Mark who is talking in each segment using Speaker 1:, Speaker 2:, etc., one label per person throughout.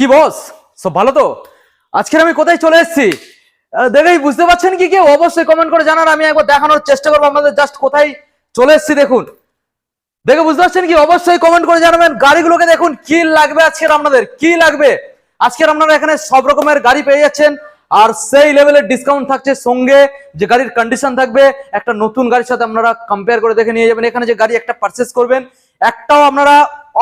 Speaker 1: কি বস? সব ভালো তো? আজকের আমি কোথায় চলে এসেছি? দেখেই বুঝতে পারছেন কি কেউ অবশ্যই কমেন্ট করে জানান, আমি একবার দেখানোর চেষ্টা করব। আপনাদের জাস্ট কোথায় চলে এসেছি দেখুন। দেখে বুঝতে পারছেন কি? অবশ্যই কমেন্ট করে জানাবেন। গাড়িগুলোকে দেখুন, কি লাগবে আজকের আপনাদের? কি লাগবে? আজকের আপনারা এখানে সব রকমের গাড়ি পেয়ে যাচ্ছেন। আর সেই লেভেলের ডিসকাউন্ট থাকছে সঙ্গে যে গাড়ির কন্ডিশন থাকবে। একটা নতুন গাড়ির সাথে আপনারা কম্পেয়ার করে দেখে নিয়ে যাবেন। এখানে যে গাড়ি একটা পারচেস করবেন, একটাও আপনারা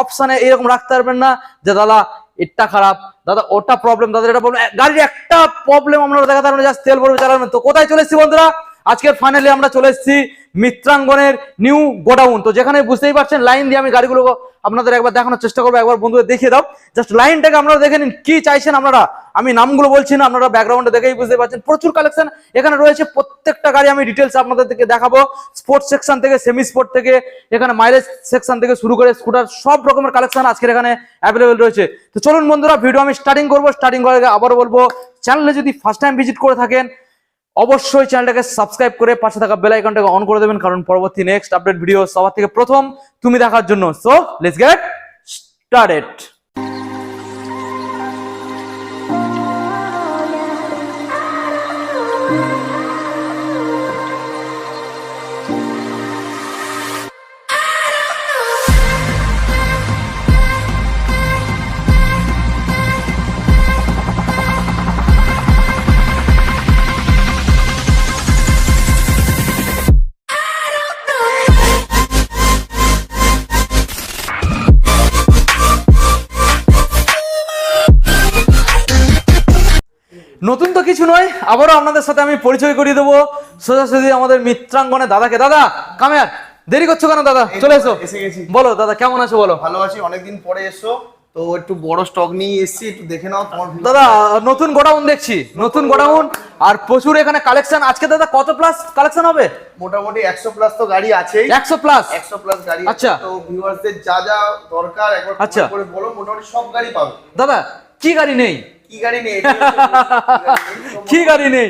Speaker 1: অপশানে এরকম রাখতে পারবেন না যে, দাদা এটা খারাপ। দাদা, ওটা প্রবলেম দাদা এটা প্রবলেম গাড়ির একটা প্রবলেম আপনারা দেখাতে তার জাস্ট তেল ভরবে চালাবেন তো কোথায় চলে এসেছি বন্ধুরা? আজকের ফাইনালি আমরা চলে এসেছি মিত্রাঙ্গনের নিউ গোডাউন তো যেখানে বুঝতেই পারছেন লাইন দিয়ে আমি গাড়িগুলো আপনাদের একবার দেখানোর চেষ্টা করব, একবার বন্ধুদের দেখিয়ে দাও। জাস্ট লাইনটাকে আপনারা দেখে নিন, কি চাইছেন আপনারা? আমি নামগুলো বলছি না, আপনারা ব্যাকগ্রাউন্ডে দেখেই বুঝতে পারছেন। প্রচুর কালেকশন এখানে রয়েছে, প্রত্যেকটা গাড়ি আমি ডিটেলস আপনাদেরকে দেখাবো। স্পোর্টস সেকশন থেকে সেমি স্পোর্ট থেকে, এখানে মাইলেজ সেকশন থেকে শুরু করে স্কুটার সব রকমের কালেকশন আজকের এখানে অ্যাভেলেবেল রয়েছে। তো চলুন বন্ধুরা ভিডিও আমি স্টার্টিং করব স্টার্টিং করার আগে আবারও বলব চ্যানেলে যদি ফার্স্ট টাইম ভিজিট করে থাকেন অবশ্যই চ্যানেলটাকে সাবস্ক্রাইব করে পাশে থাকা বেল আইকনটাকে অন করে দেবেন, কারণ পরবর্তী নেক্সট আপডেট ভিডিও সবার থেকে প্রথম তুমি দেখার জন্য। সো লেটস গেট স্টার্টেড আবারও আপনাদের সাথে আমি পরিচয় করিয়ে দেবো। সোজাসুজি আমাদের মিত্রাঙ্গনে দাদাকে। দাদা কামেয়ার দেরি করছ কেন দাদা? চলে এসো।
Speaker 2: গেছি।
Speaker 1: বলো দাদা কেমন আছো বলো?
Speaker 2: ভালো আছি অনেকদিন পরে এসো। তো একটু বড় স্টক নিয়ে এসেছি একটু দেখে নাও তোমার
Speaker 1: দাদা নতুন গোডাউন দেখছি নতুন গোডাউন আর প্রচুর এখানে কালেকশন আজকে দাদা কত প্লাস কালেকশন হবে?
Speaker 2: মোটামুটি একশো প্লাস তো গাড়ি আছেই।
Speaker 1: একশো প্লাস
Speaker 2: একশো প্লাস গাড়ি
Speaker 1: আচ্ছা।
Speaker 2: তো ভিউয়ার্সদের যা যা দরকার একবার
Speaker 1: আচ্ছা।
Speaker 2: করে বলো মোটামুটি সব গাড়ি পাবে।
Speaker 1: দাদা কি গাড়ি নেই?
Speaker 2: কি গাড়ি নেই?
Speaker 1: কি গাড়ি নেই?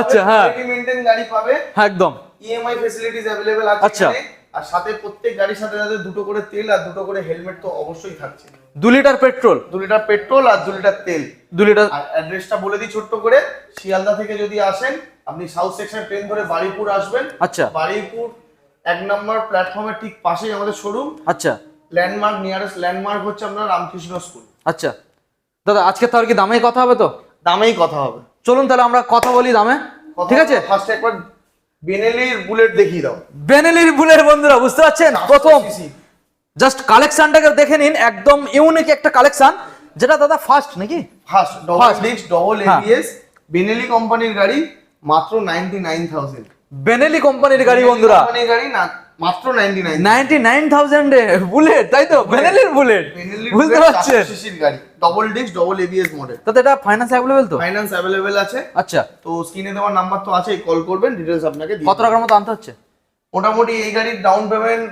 Speaker 1: আচ্ছা হ্যাঁ।
Speaker 2: মেনটেন গাড়ি পাবে।
Speaker 1: হ্যাঁ একদম।
Speaker 2: ইএমআই ফেসিলিটিস অ্যাভেলেবেল আছে
Speaker 1: আচ্ছা।
Speaker 2: আর সাথে প্রত্যেক গাড়ির সাথে সাথে দুটো করে তেল আর দুটো করে হেলমেট তো অবশ্যই থাকছে।
Speaker 1: দু লিটার পেট্রোল
Speaker 2: দু লিটার পেট্রোল আর দু লিটার তেল।
Speaker 1: দু লিটার
Speaker 2: অ্যাড্রেসটা বলে দিই ছোট্ট করে। শিয়ালদা থেকে যদি আসেন আপনি সাউথ সেকশন ট্রেন ধরে বাড়িপুর আসবেন।
Speaker 1: আচ্ছা।
Speaker 2: বাড়িপুর এক নম্বর প্ল্যাটফর্মের ঠিক পাশেই আমাদের শোরুম
Speaker 1: আচ্ছা।
Speaker 2: ল্যান্ডমার্ক নিয়ারেস্ট ল্যান্ডমার্ক হচ্ছে আপনার রামকৃষ্ণ স্কুল
Speaker 1: আচ্ছা। দাদা আজকে তাহলে কি দামে কথা হবে তো?
Speaker 2: দামেই কথা হবে।
Speaker 1: চলুন তাহলে আমরা কথা বলি দামে। ঠিক আছে?
Speaker 2: ফার্স্ট একবার বেনেলির বুলেট দেখিয়ে দাও।
Speaker 1: বেনেলির বুলেট বন্ধুরা বুঝতে পারছেন? প্রথম।
Speaker 2: 400cc
Speaker 1: জাস্ট কালেকশনটাকে দেখে নিন একদম ইউনিক একটা কালেকশন যেটা দাদা ফার্স্ট নাকি?
Speaker 2: First double disc double. ABS Benelli কোম্পানির গাড়ি মাত্র নাইনটি নাইন থাউজেন্ড
Speaker 1: বেনেলি কোম্পানির গাড়ি বন্ধুরা।
Speaker 2: কোম্পানির গাড়ি না মাত্র ninety nine
Speaker 1: ninety nine thousand Bullet তাই তো? বেনেলির বুলেট বুঝতে পারছেন?
Speaker 2: সিসির গাড়ি। Double disc double ABS model
Speaker 1: তাতে এটা ফাইন্যান্স অ্যাভেলেবেল তো?
Speaker 2: ফাইন্যান্স অ্যাভেলেবেল আছে।
Speaker 1: আচ্ছা।
Speaker 2: তো স্ক্রিনে দেওয়ার নাম্বার তো আছেই কল করবেন ডিটেলস আপনাকে
Speaker 1: কত টাকার মতো আনতে হচ্ছে?
Speaker 2: মোটামুটি এই গাড়ির ডাউন পেমেন্ট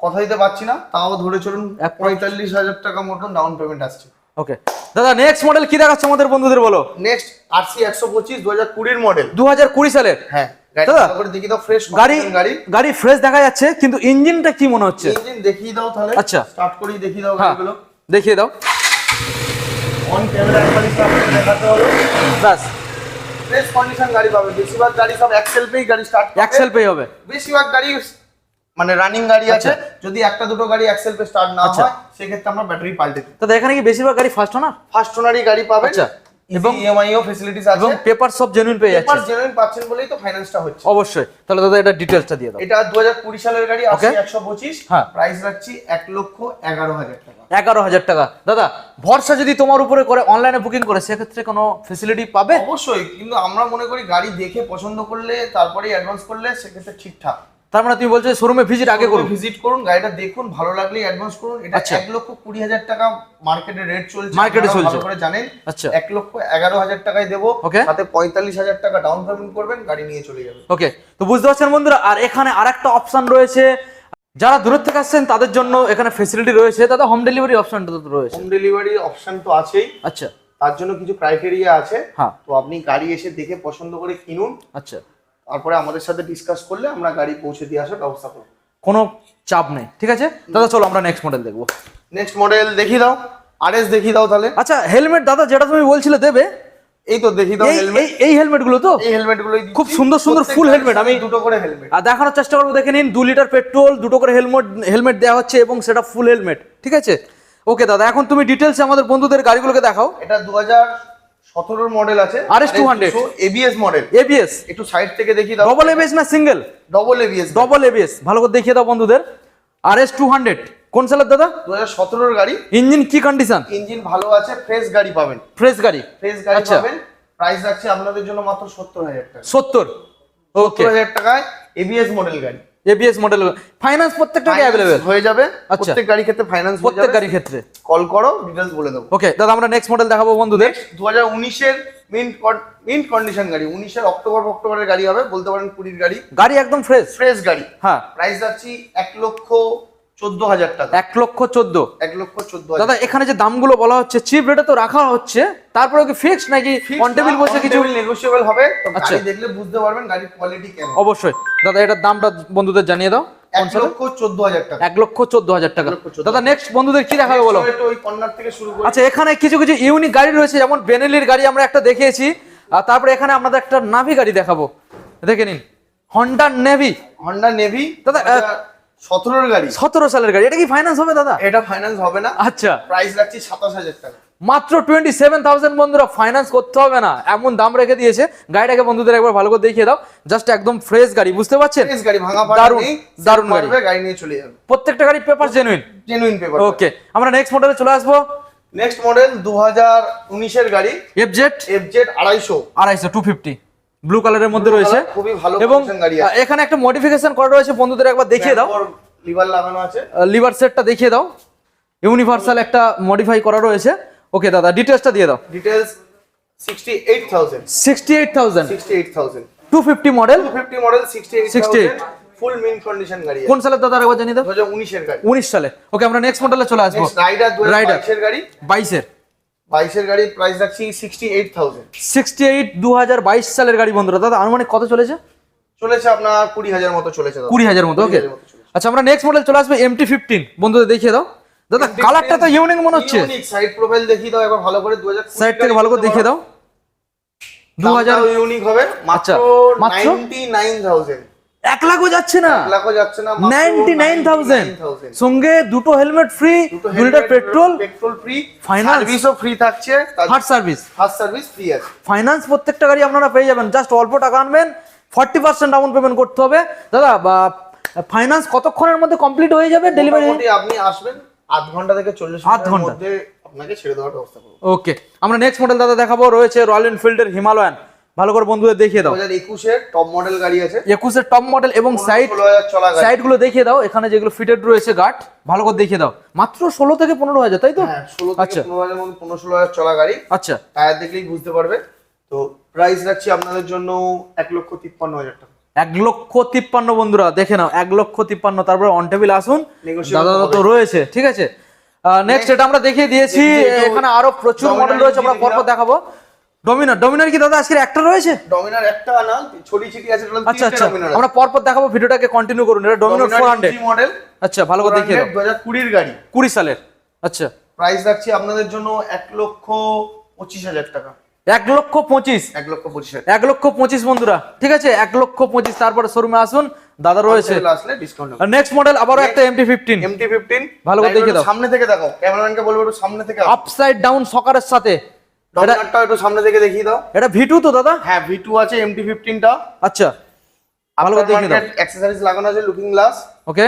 Speaker 2: কথা দিতে পারছি না তাও ধরে চলুন
Speaker 1: এক-
Speaker 2: পঁয়তাল্লিশ হাজার টাকা মতন ডাউন পেমেন্ট আসছে।
Speaker 1: ওকে দাদা নেক্সট মডেল কি দেখাচ্ছে আমাদের বন্ধুদের বলো?
Speaker 2: নেক্সট আরসি একশো পঁচিশ দু হাজার কুড়ির মডেল
Speaker 1: দু হাজার কুড়ি সালের?
Speaker 2: হ্যাঁ।
Speaker 1: দাদা,
Speaker 2: দেখি দাও ফ্রেশ
Speaker 1: গাড়ি ফ্রেশ দেখা যাচ্ছে কিন্তু ইঞ্জিনটা কি মনে হচ্ছে?
Speaker 2: ইঞ্জিন দেখিয়ে দাও তাহলে।
Speaker 1: আচ্ছা।
Speaker 2: স্টার্ট করেই দেখিয়ে দাও
Speaker 1: হ্যাঁ
Speaker 2: গাড়িগুলো।
Speaker 1: দেখিয়ে দাও।
Speaker 2: অন ক্যামেরা একবার স্টার্ট দেখাতে হলো
Speaker 1: ব্যাস।
Speaker 2: ফ্রেশ কন্ডিশন গাড়ি পাবে। বেশিরভাগ গাড়ি সব এক্সেল পেই গাড়ি স্টার্ট
Speaker 1: এক্সেল হবে।
Speaker 2: বেশিরভাগ গাড়ি মানে রানিং গাড়ি আছে। যদি একটা দুটো গাড়ি এক্সেল পে স্টার্ট না
Speaker 1: আচ্ছা।
Speaker 2: হয় সেক্ষেত্রে আমরা ব্যাটারি পাল্টে
Speaker 1: দাদা এখানে কি বেশিরভাগ গাড়ি ফার্স্ট ওনার
Speaker 2: ফার্স্ট ওনারই গাড়ি পাবেন।
Speaker 1: আচ্ছা।
Speaker 2: এবং ইএমআই ও ফেসিলিটিস
Speaker 1: এবং পেপার সব জেনুইন পেয়ে
Speaker 2: পেপার
Speaker 1: যাচ্ছে।
Speaker 2: জেনুইন পাচ্ছেন বলেই তো ফাইন্যান্সটা হচ্ছে।
Speaker 1: অবশ্যই। তাহলে দাদা এটা ডিটেলসটা দিয়ে দাও।
Speaker 2: এটা দু হাজার কুড়ি সালের গাড়ি আছে
Speaker 1: Okay.
Speaker 2: একশো পঁচিশ।
Speaker 1: হ্যাঁ।
Speaker 2: প্রাইস রাখছি এক লক্ষ এগারো হাজার টাকা।
Speaker 1: এগারো হাজার টাকা। দাদা ভরসা যদি তোমার উপরে করে অনলাইনে বুকিং করে সেক্ষেত্রে কোনো ফেসিলিটি পাবে?
Speaker 2: অবশ্যই কিন্তু আমরা মনে করি গাড়ি দেখে পছন্দ করলে তারপরে অ্যাডভান্স করলে সেক্ষেত্রে ঠিকঠাক।
Speaker 1: তার মানে তুমি বলছো শোরুমে ভিজিট আগে করুন।
Speaker 2: ভিজিট করুন গাড়িটা দেখুন ভালো লাগলে অ্যাডভান্স করুন। এটা
Speaker 1: আচ্ছা।
Speaker 2: এক লক্ষ কুড়ি হাজার টাকা মার্কেটে রেট চলছে আপনারা
Speaker 1: চলছে।
Speaker 2: করে জানেন।
Speaker 1: আচ্ছা।
Speaker 2: এক লক্ষ এগারো হাজার টাকায় দেবো. সাথে পঁয়তাল্লিশ হাজার টাকা ডাউন পেমেন্ট করবেন গাড়ি নিয়ে চলে যাবে।
Speaker 1: ওকে তো বুঝতে পারছেন বন্ধুরা আর এখানে আরেকটা অপশন রয়েছে। যারা দূরের থেকে আসছেন তাদের জন্য এখানে ফেসিলিটি রয়েছে। তাদের হোম ডেলিভারি অপশনটা তো রয়েছে।
Speaker 2: হোম ডেলিভারি অপশন তো আছেই।
Speaker 1: আচ্ছা।
Speaker 2: তার জন্য কিছু ক্রাইটেরিয়া আছে।
Speaker 1: হ্যাঁ।
Speaker 2: তো আপনি গাড়ি এসে দেখে পছন্দ করে কিনুন।
Speaker 1: আচ্ছা।
Speaker 2: তারপরে আমাদের সাথে ডিসকাস করলে আমরা গাড়ি পৌঁছে দিয়ে আসার ব্যবস্থা করব।
Speaker 1: কোনো চাপ নেই ঠিক আছে? দাদা চলো আমরা নেক্সট মডেল দেখব।
Speaker 2: নেক্সট মডেল দেখিয়ে দাও আর এস দেখিয়ে দাও তাহলে।
Speaker 1: আচ্ছা হেলমেট দাদা যেটা তুমি বলছিলে দেবে?
Speaker 2: এই তো দেখিয়ে দাও হেলমেট
Speaker 1: এই- এই হেলমেটগুলো তো?
Speaker 2: এই হেলমেট গুলোই
Speaker 1: খুব সুন্দর সুন্দর full helmet, আমি-
Speaker 2: দুটো করে হেলমেট
Speaker 1: আর দেখানোর চেষ্টা করব দেখে নিন দু লিটার পেট্রোল দুটো করে হেলমেট হেলমেট দেওয়া হচ্ছে এবং সেটা ফুল হেলমেট ঠিক আছে? ওকে দাদা এখন তুমি ডিটেলসে আমাদের বন্ধুদের গাড়িগুলোকে দেখাও।
Speaker 2: এটা দু হাজার সতেরোর মডেল আছে
Speaker 1: RS 200
Speaker 2: এবিএস মডেল
Speaker 1: এবিএস
Speaker 2: একটু সাইড থেকে দেখিয়ে দাও।
Speaker 1: ডবল এবিএস না single
Speaker 2: double ABS
Speaker 1: double ABS ভালো করে দেখিয়ে দাও বন্ধুদের। আর এস টু হান্ড্রেড কোন সালের দাদা?
Speaker 2: দু হাজার সতেরোর গাড়ি।
Speaker 1: ইঞ্জিন কি কন্ডিশন
Speaker 2: ইঞ্জিন ভালো আছে ফ্রেশ গাড়ি পাবেন।
Speaker 1: ফ্রেশ গাড়ি।
Speaker 2: ফ্রেশ গাড়ি
Speaker 1: আচ্ছা।
Speaker 2: পাবেন। প্রাইস রাখছি আপনাদের জন্য মাত্র সত্তর হাজার টাকা।
Speaker 1: সত্তর। ওকে
Speaker 2: হাজার টাকায় এবিএস মডেল গাড়ি।
Speaker 1: এবিএস মডেল ফাইন্যান্স প্রত্যেকটা
Speaker 2: Finance
Speaker 1: অ্যাভেলেবেল
Speaker 2: হয়ে যাবে
Speaker 1: আচ্ছা।
Speaker 2: প্রত্যেক গাড়ির ক্ষেত্রে ফাইন্যান্স
Speaker 1: প্রত্যেক গাড়ির ক্ষেত্রে।
Speaker 2: কল করো ডিটেইলস বলে দেবো।
Speaker 1: ওকে দাদা আমরা নেক্সট মডেল দেখাবো বন্ধুদের।
Speaker 2: দু হাজার উনিশের মিন্ট মিন্ট কন্ডিশন গাড়ি। 19 এর অক্টোবর অক্টোবরের গাড়ি হবে বলতে পারেন কুড়ির গাড়ি।
Speaker 1: গাড়ি একদম ফ্রেশ
Speaker 2: ফ্রেশ গাড়ি।
Speaker 1: হ্যাঁ।
Speaker 2: প্রাইস যাচ্ছি 1 লক্ষ চোদ্দ হাজার টাকা।
Speaker 1: এক লক্ষ চোদ্দ।
Speaker 2: এক লক্ষ চোদ্দ
Speaker 1: দাদা এখানে যে দামগুলো বলা হচ্ছে চিপ রেটে তো রাখা হচ্ছে তারপরে কি নাকি অন টেবিল বসে কিছু?
Speaker 2: হবে
Speaker 1: আচ্ছা।
Speaker 2: দেখলে বুঝতে পারবেন গাড়ির কোয়ালিটি কেমন।
Speaker 1: অবশ্যই। দাদা এটার দামটা বন্ধুদের জানিয়ে দাও।
Speaker 2: এক লক্ষ চোদ্দ হাজার টাকা।
Speaker 1: দাদা নেক্সট বন্ধুদের কি দেখাবে বলো? আচ্ছা এখানে কিছু কিছু ইউনিক গাড়ি রয়েছে যেমন বেনেলির গাড়ি আমরা একটা দেখিয়েছি। আর তারপরে এখানে আমাদের একটা নাভি গাড়ি দেখাবো। দেখে নিন। হন্ডা নেভি
Speaker 2: হন্ডা নেভি
Speaker 1: দাদা,
Speaker 2: সতেরোর গাড়ি।
Speaker 1: সতেরো সালের গাড়ি। এটা কি ফাইন্যান্স হবে দাদা?
Speaker 2: এটা ফাইন্যান্স হবে না।
Speaker 1: আচ্ছা।
Speaker 2: প্রাইস রাখছি সাতাশ হাজার টাকা।
Speaker 1: মাত্র টোয়েন্টি সেভেন থাউজেন্ড বন্ধুরা ফাইন্যান্স করতে হবে না। এমন দাম রেখে দিয়েছে। গাড়িটাকে বন্ধুদের একবার ভালো করে দেখিয়ে দাও। জাস্ট একদম ফ্রেশ গাড়ি বুঝতে পারছেন?
Speaker 2: ফ্রেশ গাড়ি ভাঙা
Speaker 1: দারুণ দারুণ গাড়ি।
Speaker 2: গাড়ি নিয়ে চলে যাবে।
Speaker 1: প্রত্যেকটা গাড়ি paper genuine
Speaker 2: genuine paper
Speaker 1: okay আমরা নেক্সট মডেলে চলে আসব।
Speaker 2: নেক্সট মডেল দু হাজার উনিশের গাড়ি।
Speaker 1: এফজেড
Speaker 2: এফজেড আড়াইশো।
Speaker 1: আড়াইশো টু ফিফটি ব্লু কালারের মধ্যে রয়েছে।
Speaker 2: খুবই ভালো
Speaker 1: এবং
Speaker 2: গাড়ি
Speaker 1: এখানে একটা মডিফিকেশন করা রয়েছে বন্ধুদের একবার দেখিয়ে দাও।
Speaker 2: লিভার লাগানো আছে।
Speaker 1: লিভার সেটটা দেখিয়ে দাও। ইউনিভার্সাল একটা মডিফাই করা রয়েছে। ওকে দাদা ডিটেলসটা দিয়ে দাও।
Speaker 2: Details sixty eight thousand
Speaker 1: sixty eight thousand
Speaker 2: sixty eight thousand
Speaker 1: two fifty model
Speaker 2: two fifty model sixty eight full mint condition গাড়ি
Speaker 1: কোন সালের দাদা একবার জানিয়ে দাও?
Speaker 2: দু হাজার উনিশের গাড়ি।
Speaker 1: উনিশ সালে। ওকে আমরা নেক্সট মডেলে চলে আসব।
Speaker 2: রাইডার দু হাজার
Speaker 1: Rider।
Speaker 2: বাইশের গাড়ি।
Speaker 1: বাইশের
Speaker 2: গাড়ির প্রাইস রাখছি sixty eight thousand
Speaker 1: sixty eight দু হাজার বাইশ সালের গাড়ি বন্ধুরা। দাদা আনুমানিক কত চলেছে?
Speaker 2: চলেছে আপনার কুড়ি হাজার মতো চলেছে
Speaker 1: কুড়ি হাজার মতো ওকে আচ্ছা আমরা নেক্সট মডেল চলে আসবে এমটি ফিফটিন বন্ধুদের দেখিয়ে দাও। দাদা কালারটা তো ইউনিক মনে হচ্ছে।
Speaker 2: সাইড প্রোফাইল দেখিয়ে দাও একবার ভালো করে। 2000
Speaker 1: সাইড থেকে ভালো করে দেখিয়ে দাও। 2000
Speaker 2: ইউনিক হবে।
Speaker 1: আচ্ছা, মাত্র
Speaker 2: 99000
Speaker 1: এক লাখও যাচ্ছে না।
Speaker 2: লাখও যাচ্ছে না
Speaker 1: নাইনটি নাইন থাউজেন্ড। সঙ্গে দুটো হেলমেট ফ্রি দু litre petrol
Speaker 2: petrol free
Speaker 1: Finance?
Speaker 2: সার্ভিসও ফ্রি থাকছে
Speaker 1: হার্ট সার্ভিস
Speaker 2: ফার্স্ট সার্ভিস ফ্রি আছে।
Speaker 1: ফাইন্যান্স প্রত্যেকটা গাড়ি আপনারা পেয়ে যাবেন। জাস্ট অল্প টাকা আনবেন ফর্টি পার্সেন্ট ডাউন পেমেন্ট করতে হবে। দাদা ফাইন্যান্স কতক্ষণের মধ্যে কমপ্লিট হয়ে যাবে ডেলিভারি
Speaker 2: আপনি আসবেন আধ ঘণ্টা থেকে চল্লিশ
Speaker 1: আধ
Speaker 2: ঘণ্টা। আপনাকে ছেড়ে দেওয়ার ব্যবস্থা করব।
Speaker 1: ওকে আমরা নেক্সট মডেল দাদা দেখাবো। রয়েছে রয়্যাল এনফিল্ডের হিমালয়ান ভালো করে বন্ধুদের দেখিয়ে দাও
Speaker 2: একুশের টপ মডেল গাড়ি আছে
Speaker 1: একুশের টপ মডেল এবং সাইড সাইডগুলো দেখিয়ে দাও এখানে যেগুলো ফিটেড রয়েছে গার্ড ভালো করে দেখিয়ে দাও মাত্র ষোলো থেকে পনেরো হাজার তাই তো
Speaker 2: হ্যাঁ ষোলো
Speaker 1: আচ্ছা
Speaker 2: পনেরো ষোলো হাজার চলা গাড়ি
Speaker 1: আচ্ছা
Speaker 2: টায়ার দেখলেই বুঝতে পারবে তো প্রাইস রাখছি আপনাদের জন্য এক লক্ষ তিপ্পান্ন হাজার টাকা
Speaker 1: এক লক্ষ তিপ্পান্ন বন্ধুরা দেখে নাও এক লক্ষ তিপ্পান্ন তারপরে অন টেবিল আসুন দাদা তো রয়েছে ঠিক আছে নেক্সট এটা আমরা দেখিয়ে দিয়েছি এখানে আরও প্রচুর মডেল রয়েছে আমরা পরপর দেখাবো ডমিনার ডমিনার কি দাদা আজকে একটা রয়েছে?
Speaker 2: ডমিনার একটা না ছড়ি ছিটি আছে
Speaker 1: আচ্ছা আচ্ছা আমরা পরপর দেখাবো ভিডিওটাকে কন্টিনিউ করুন এটা ডমিনার ফোর হান্ড্রেড
Speaker 2: মডেল
Speaker 1: আচ্ছা ভালো করে দেখিয়ে দাও।
Speaker 2: দু হাজার কুড়ির গাড়ি।
Speaker 1: কুড়ি সালের আচ্ছা।
Speaker 2: প্রাইস রাখছি আপনাদের জন্য এক লক্ষ পঁচিশ হাজার টাকা।
Speaker 1: এক লক্ষ পঁচিশ।
Speaker 2: এক লক্ষ পঁচিশ
Speaker 1: এক লক্ষ পঁচিশ বন্ধুরা ঠিক আছে? এক লক্ষ পঁচিশ তারপরে শোরুমে আসুন। দাদা রয়েছে।
Speaker 2: আসলে ডিসকাউন্ট
Speaker 1: নেক্সট মডেল আবারও একটা এমটি ফিফটিন
Speaker 2: এমটি ফিফটিন
Speaker 1: ভালো করে দাও।
Speaker 2: সামনে থেকে দেখো ক্যামেরাম্যানকে বলব একটু সামনে থেকে
Speaker 1: আপসাইড ডাউন সকারের সাথে।
Speaker 2: ডমিনারটা একটু সামনে থেকে দেখিয়ে দাও।
Speaker 1: এটা ভিটু তো দাদা?
Speaker 2: হ্যাঁ ভি টু আছে এমটি ফিফটিনটা
Speaker 1: আচ্ছা ভালো করে দেখিয়ে দাও।
Speaker 2: অ্যাক্সেসরিজ লাগানো আছে লুকিং গ্লাস
Speaker 1: ওকে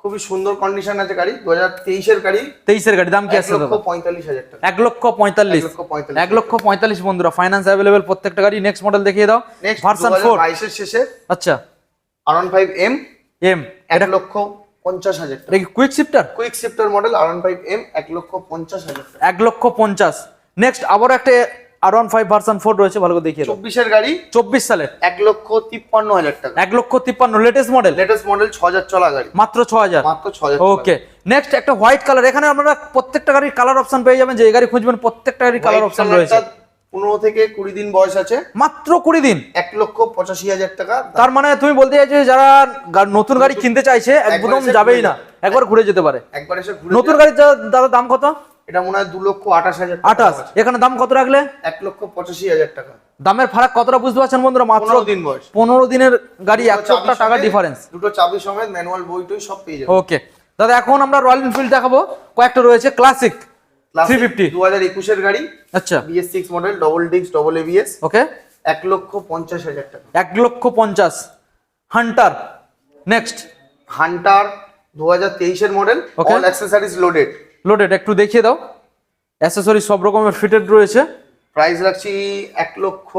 Speaker 2: খুবই সুন্দর কন্ডিশন আছে গাড়ি দু হাজার তেইশের গাড়ি।
Speaker 1: তেইশের গাড়ি দাম কি আছে
Speaker 2: পঁয়তাল্লিশ হাজার টাকা।
Speaker 1: এক লক্ষ পঁয়তাল্লিশ।
Speaker 2: এক লক্ষ পঁয়তাল্লিশ।
Speaker 1: বন্ধুরা ফাইন্যান্স অ্যাভেলেবেল প্রত্যেকটা গাড়ি। নেক্সট মডেল দেখিয়ে দাও।
Speaker 2: নেক্সট
Speaker 1: ভার্সন ফোর
Speaker 2: বাইশের শেষে।
Speaker 1: আচ্ছা।
Speaker 2: R one five M
Speaker 1: M
Speaker 2: এক লক্ষ পঞ্চাশ হাজার টাকা।
Speaker 1: Quick shifter
Speaker 2: quick shifter model R one five M এক লক্ষ পঞ্চাশ হাজার
Speaker 1: এক লক্ষ পঞ্চাশ। নেক্সট আবারও একটা R one five version four রয়েছে ভালো করে দেখিয়ে
Speaker 2: চব্বিশের গাড়ি?
Speaker 1: চব্বিশ সালের
Speaker 2: এক লক্ষ তিপ্পান্ন হাজার টাকা।
Speaker 1: এক লক্ষ তিপ্পান্ন লেটেস্ট মডেল
Speaker 2: লেটেস্ট মডেল ছ হাজার চলা গাড়ি।
Speaker 1: মাত্র ছ হাজার।
Speaker 2: মাত্র ছ হাজার
Speaker 1: ওকে নেক্সট একটা হোয়াইট কালার এখানে আপনারা প্রত্যেকটা গাড়ির কালার অপশন পেয়ে যাবেন যে গাড়ি খুঁজবেন প্রত্যেকটা গাড়ির কালার অপশন রয়েছে।
Speaker 2: পনেরো থেকে কুড়ি দিন বয়স আছে।
Speaker 1: মাত্র কুড়ি দিন।
Speaker 2: এক লক্ষ পঁচাশি হাজার টাকা।
Speaker 1: তার মানে তুমি বলতে চাইছো যারা নতুন গাড়ি কিনতে চাইছে একদম যাবেই না। একবার ঘুরে যেতে পারে।
Speaker 2: একবার এসে
Speaker 1: নতুন গাড়ির দাদা দাম কত?
Speaker 2: এটা মনে হয় দু লক্ষ আঠাশ হাজার
Speaker 1: আঠাশ? এখানে দাম কত রাখলে?
Speaker 2: এক লক্ষ পঁচাশি হাজার টাকা।
Speaker 1: দামের ফারাক কতটা বুঝতে পারছেন বন্ধুরা? মাত্র
Speaker 2: দিন বয়স।
Speaker 1: পনেরো দিনের গাড়ি একশো টাকা ডিফারেন্স
Speaker 2: দুটো চাবি সমেত ম্যানুয়াল বই টই সব পেয়ে যাবে
Speaker 1: ওকে দাদা এখন আমরা রয়্যাল এনফিল্ড দেখাবো। কয়েকটা রয়েছে ক্লাসিক থ্রি ফিফটি
Speaker 2: দু হাজার একুশের গাড়ি।
Speaker 1: আচ্ছা।
Speaker 2: BS six model double disc double ABS
Speaker 1: okay
Speaker 2: এক লক্ষ পঞ্চাশ হাজার টাকা।
Speaker 1: এক লক্ষ পঞ্চাশ। হান্টার নেক্সট
Speaker 2: হান্টার দু হাজার তেইশের model. All accessories loaded
Speaker 1: loaded একটু দেখিয়ে দাও। অ্যাসেসরি সব রকমের ফিটেড রয়েছে।
Speaker 2: প্রাইস রাখছি এক লক্ষ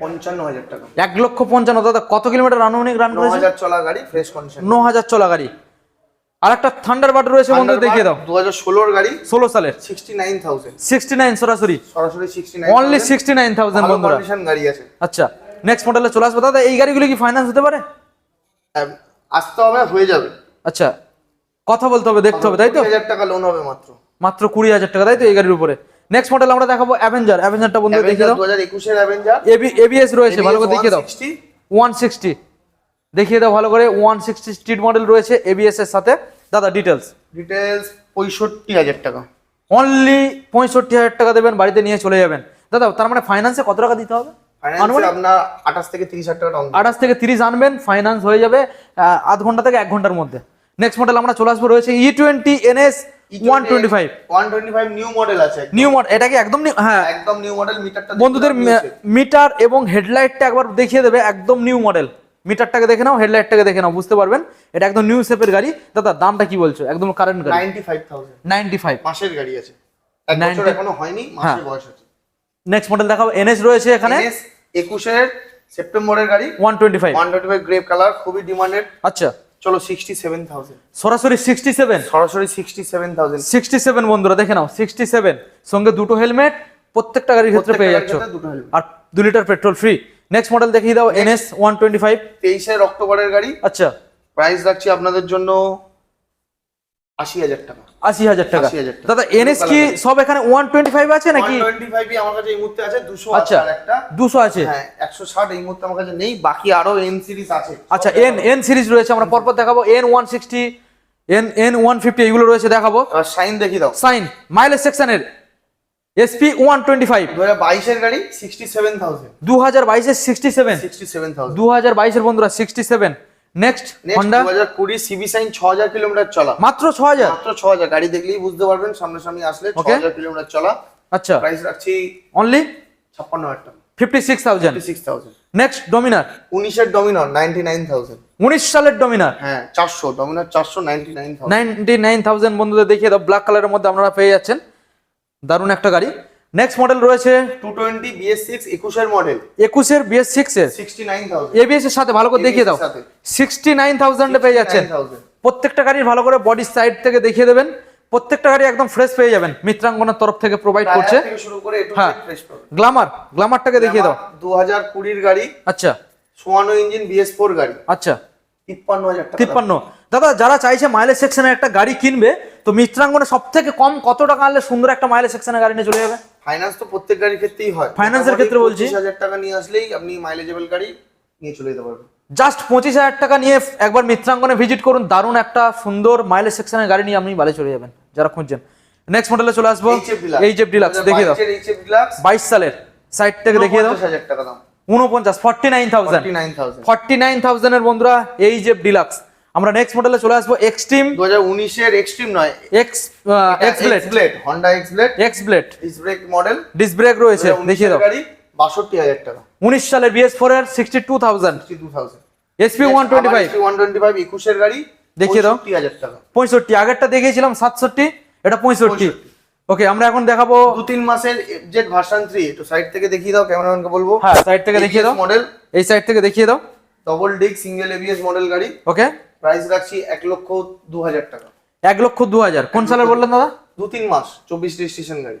Speaker 2: পঞ্চান্ন হাজার টাকা।
Speaker 1: এক লক্ষ পঞ্চান্ন দাদা কত কিলোমিটার আনুমানিক রান করেছে?
Speaker 2: হাজার চলা গাড়ি ফ্রেশ কন্ডিশন
Speaker 1: ন হাজার চলা গাড়ি। আর একটা রয়েছে বন্ধু দেখিয়ে দাও।
Speaker 2: দু হাজার ষোলোর গাড়ি
Speaker 1: ষোলো সালের।
Speaker 2: Sixty nine thousand
Speaker 1: sixty nine সরাসরি।
Speaker 2: সরাসরি sixty nine
Speaker 1: only sixty nine thousand বন্ধুরা।
Speaker 2: গাড়ি আছে।
Speaker 1: আচ্ছা নেক্সট মডেলে চলে আসব। দাদা এই গাড়িগুলো কি ফাইন্যান্স হতে পারে?
Speaker 2: আসতে হবে হয়ে যাবে।
Speaker 1: আচ্ছা কথা বলতে হবে দেখতে হবে তাই তো?
Speaker 2: হাজার টাকা লোন হবে মাত্র।
Speaker 1: মাত্র কুড়ি হাজার টাকা তাই তো এই গাড়ির উপরে? নেক্সট মডেল আমরা দেখাবো অ্যাভেঞ্জার অ্যাভেঞ্জারটা বন্ধু দেখিয়ে দাও।
Speaker 2: দু হাজার একুশের অ্যাভেঞ্জার
Speaker 1: এবি এবিএস রয়েছে ভালো করে দেখিয়ে দাও। ওয়ান সিক্সটি দেখিয়ে দাও ভালো করে ওয়ান সিক্সটি স্ট্রিট মডেল রয়েছে এবিএস এর সাথে। দাদা ডিটেলস
Speaker 2: পঁয়ষট্টি হাজার টাকা।
Speaker 1: অনলি পঁয়ষট্টি হাজার টাকা দেবেন বাড়িতে নিয়ে চলে যাবেন। দাদা তার মানে ফাইন্যান্সে কত টাকা দিতে হবে?
Speaker 2: আপনার আঠাশ থেকে তিরিশ হাজার টাকা ডাউন
Speaker 1: আঠাশ থেকে তিরিশ আনবেন ফাইন্যান্স হয়ে যাবে আধ ঘণ্টা থেকে এক ঘণ্টার মধ্যে। নেক্সট মডেল আমরা চলে আসব রয়েছে E twenty NS one twenty five
Speaker 2: one twenty five new model আছে
Speaker 1: নিউ মডেল এটা কি একদম? হ্যাঁ।
Speaker 2: একদম নিউ মডেল মিটারটা
Speaker 1: বন্ধুদের মিটার এবং হেডলাইটটা একবার দেখিয়ে দেবে একদম নিউ মডেল মিটারটাকে দেখে নাও হেডলাইটটাকে দেখে নাও বুঝতে পারবেন? এটা একদম নিউ শেপের গাড়ি। দাদা দামটা কি বলছো? একদম কারেন্ট গাড়ি।
Speaker 2: Ninety five thousand
Speaker 1: ninety five
Speaker 2: মাসের গাড়ি আছে। এক বছর
Speaker 1: 90
Speaker 2: এখনও হয়নি
Speaker 1: হ্যাঁ।
Speaker 2: মাসের বয়স আছে
Speaker 1: নেক্সট মডেল দেখাবো এনএস রয়েছে এখানে।
Speaker 2: NS একুশের সেপ্টেম্বরের গাড়ি।
Speaker 1: One twenty five
Speaker 2: one twenty grape colour খুবই ডিমান্ডেড
Speaker 1: আচ্ছা।
Speaker 2: চলো সিক্সটি সেভেন থাউজেন্ড
Speaker 1: সরাসরি সিক্সটি সেভেন
Speaker 2: সরাসরি sixty seven thousand
Speaker 1: sixty seven বন্ধুরা দেখে নাও সিক্সটি সেভেন সঙ্গে দুটো হেলমেট প্রত্যেকটা গাড়ির ক্ষেত্রে পেয়ে যাচ্ছ। আর দু litre petrol free next model দেখিয়ে দাও এনএস ওয়ান টোয়েন্টি ফাইভ
Speaker 2: তেইশের অক্টোবরের গাড়ি।
Speaker 1: আচ্ছা।
Speaker 2: প্রাইস রাখছি আপনাদের জন্য আশি হাজার টাকা।
Speaker 1: আশি হাজার টাকা।
Speaker 2: 80,000 টাকা।
Speaker 1: দাদা এনএস কি সব এখানে ওয়ান টোয়েন্টি ফাইভ আছে নাকি?
Speaker 2: টোয়েন্টি ফাইভই আমার কাছে এই মুহূর্তে আছে দুশো
Speaker 1: আচ্ছা
Speaker 2: একটা।
Speaker 1: দুশো আছে।
Speaker 2: হ্যাঁ একশো ষাট এই মুহূর্তে আমার কাছে নেই বাকি আরও এন সিরিজ আছে।
Speaker 1: আচ্ছা এন এন সিরিজ রয়েছে আমরা পরপর দেখাবো। N one sixty N N one fifty এগুলো রয়েছে দেখাবো।
Speaker 2: সাইন দেখিয়ে দাও।
Speaker 1: সাইন মাইলেজ সেকশনের এসপি ওয়ান টোয়েন্টি ফাইভ
Speaker 2: দু হাজার বাইশের গাড়ি সিক্সটি সেভেন থাউজেন্ড
Speaker 1: দু হাজার বাইশের sixty seven
Speaker 2: sixty seven thousand
Speaker 1: দু হাজার বাইশের বন্ধুরা সিক্সটি সেভেন নেক্সট হন্ডা
Speaker 2: দু হাজার কুড়ি সিবি সাইন ছ হাজার কিলোমিটার চলা।
Speaker 1: মাত্র ছ হাজার
Speaker 2: মাত্র ছ হাজার গাড়ি দেখলেই বুঝতে পারবেন সামনাসামনি আসলে ছ
Speaker 1: Okay.
Speaker 2: হাজার কিলোমিটার চলা।
Speaker 1: আচ্ছা।
Speaker 2: প্রাইস রাখছি
Speaker 1: অনলি
Speaker 2: ছাপ্পান্ন হাজার টাকা।
Speaker 1: Fifty six thousand
Speaker 2: six thousand
Speaker 1: next Dominar
Speaker 2: উনিশের ডমিনর নাইনটি নাইন থাউজেন্ড
Speaker 1: উনিশ সালের ডমিনার
Speaker 2: হ্যাঁ চারশো। ডমিনর চারশো ninety nine thousand
Speaker 1: nine thousand বন্ধুদের দেখিয়ে দাও ব্ল্যাক কালারের মধ্যে আপনারা পেয়ে যাচ্ছেন। দারুণ একটা গাড়ি। নেক্সট মডেল রয়েছে
Speaker 2: টু টোয়েন্টি বিএস সিক্স একুশের মডেল
Speaker 1: একুশের বিএস সিক্স এর।
Speaker 2: সিক্সটি নাইন থাউজেন্ড
Speaker 1: এবিএস এর সাথে ভালো করে দেখিয়ে দাও।
Speaker 2: ABS এর সাথে।
Speaker 1: সিক্সটি নাইন থাউজেন্ডে পেয়ে যাচ্ছেন। প্রত্যেকটা গাড়ির ভালো করে বডি সাইড থেকে দেখিয়ে দেবেন। প্রত্যেকটা গাড়ি একদম ফ্রেশ পেয়ে যাবেন। মিত্রাঙ্গনের তরফ থেকে প্রোভাইড করছে।
Speaker 2: থেকে শুরু করে একটু
Speaker 1: হ্যাঁ। গ্লামার গ্লামারটাকে দেখিয়ে দাও।
Speaker 2: দু হাজার কুড়ির গাড়ি।
Speaker 1: আচ্ছা।
Speaker 2: সোয়ানো ইঞ্জিন বিএস ফোর গাড়ি।
Speaker 1: আচ্ছা।
Speaker 2: তিপ্পান্ন হাজার টাকা
Speaker 1: তিপ্পান্ন। দাদা যারা চাইছে মাইলেজ সেকশনে একটা গাড়ি কিনবে তো মিত্রাঙ্গনে সব থেকে কম কত টাকা আনলে সুন্দর একটা মাইলেজ সেকশনে গাড়ি নিয়ে চলে যাবে?
Speaker 2: ফাইন্যান্স তো প্রত্যেক গাড়ির ক্ষেত্রেই হয়।
Speaker 1: এর ক্ষেত্রে বলছি।
Speaker 2: হাজার টাকা নিয়ে আসলেই আপনি মাইলেজেবল গাড়ি নিয়ে চলে যেতে পারবেন।
Speaker 1: জাস্ট পঁচিশ হাজার টাকা নিয়ে একবার মিত্রাঙ্গনে ভিজিট করুন দারুণ একটা সুন্দর মাইলেজ সেকশনের গাড়ি নিয়ে আপনি বাড়ি চলে যাবেন যারা খুঁজছেন। নেক্সট মডেলে চলে আসব
Speaker 2: HF Deluxe।
Speaker 1: এই জেপ ডিলাক্স দেখিয়ে দাও।
Speaker 2: এইচএফ ডিলাক্স
Speaker 1: বাইশ সালের সাইড থেকে দেখিয়ে দাও।
Speaker 2: টাকা দাম।
Speaker 1: উনপঞ্চাশ forty nine thousand
Speaker 2: forty nine
Speaker 1: থাউজেন্ডের বন্ধুরা এই জেপ ডিলাক্স আমরা নেক্সট মডেলে চলে আসব এক্সট্রিম
Speaker 2: দু হাজার উনিশের এক্সট্রিম নয়।
Speaker 1: X X Blade
Speaker 2: Blade Honda X Blade
Speaker 1: X Blade
Speaker 2: disc brake model
Speaker 1: disc brake রয়েছে দেখিয়ে দাও।
Speaker 2: গাড়ি বাষট্টি হাজার টাকা।
Speaker 1: উনিশ সালের বিএস ফোর এর sixty two thousand
Speaker 2: sixty two thousand
Speaker 1: SP one twenty five
Speaker 2: one twenty five একুশের গাড়ি
Speaker 1: দেখিয়ে দাও।
Speaker 2: পঁয়ষট্টি হাজার টাকা।
Speaker 1: পঁয়ষট্টি আগেরটা দেখিয়েছিলাম সাতষট্টি এটা পঁয়ষট্টি। ওকে আমরা এখন দেখাবো
Speaker 2: দু তিন মাসের জেড ভার্সন থ্রি একটু সাইড থেকে দেখিয়ে দাও ক্যামেরাম্যানকে বলব।
Speaker 1: হ্যাঁ সাইড থেকে দেখিয়ে দাও।
Speaker 2: মডেল
Speaker 1: এই সাইড থেকে দেখিয়ে দাও।
Speaker 2: Double disc single ABS model গাড়ি।
Speaker 1: ওকে
Speaker 2: প্রাইস রাখছি এক লক্ষ দু হাজার টাকা।
Speaker 1: এক লক্ষ দু হাজার। কোন সালের বললেন দাদা?
Speaker 2: দু তিন মাস চব্বিশ রেজিস্ট্রেশন গাড়ি।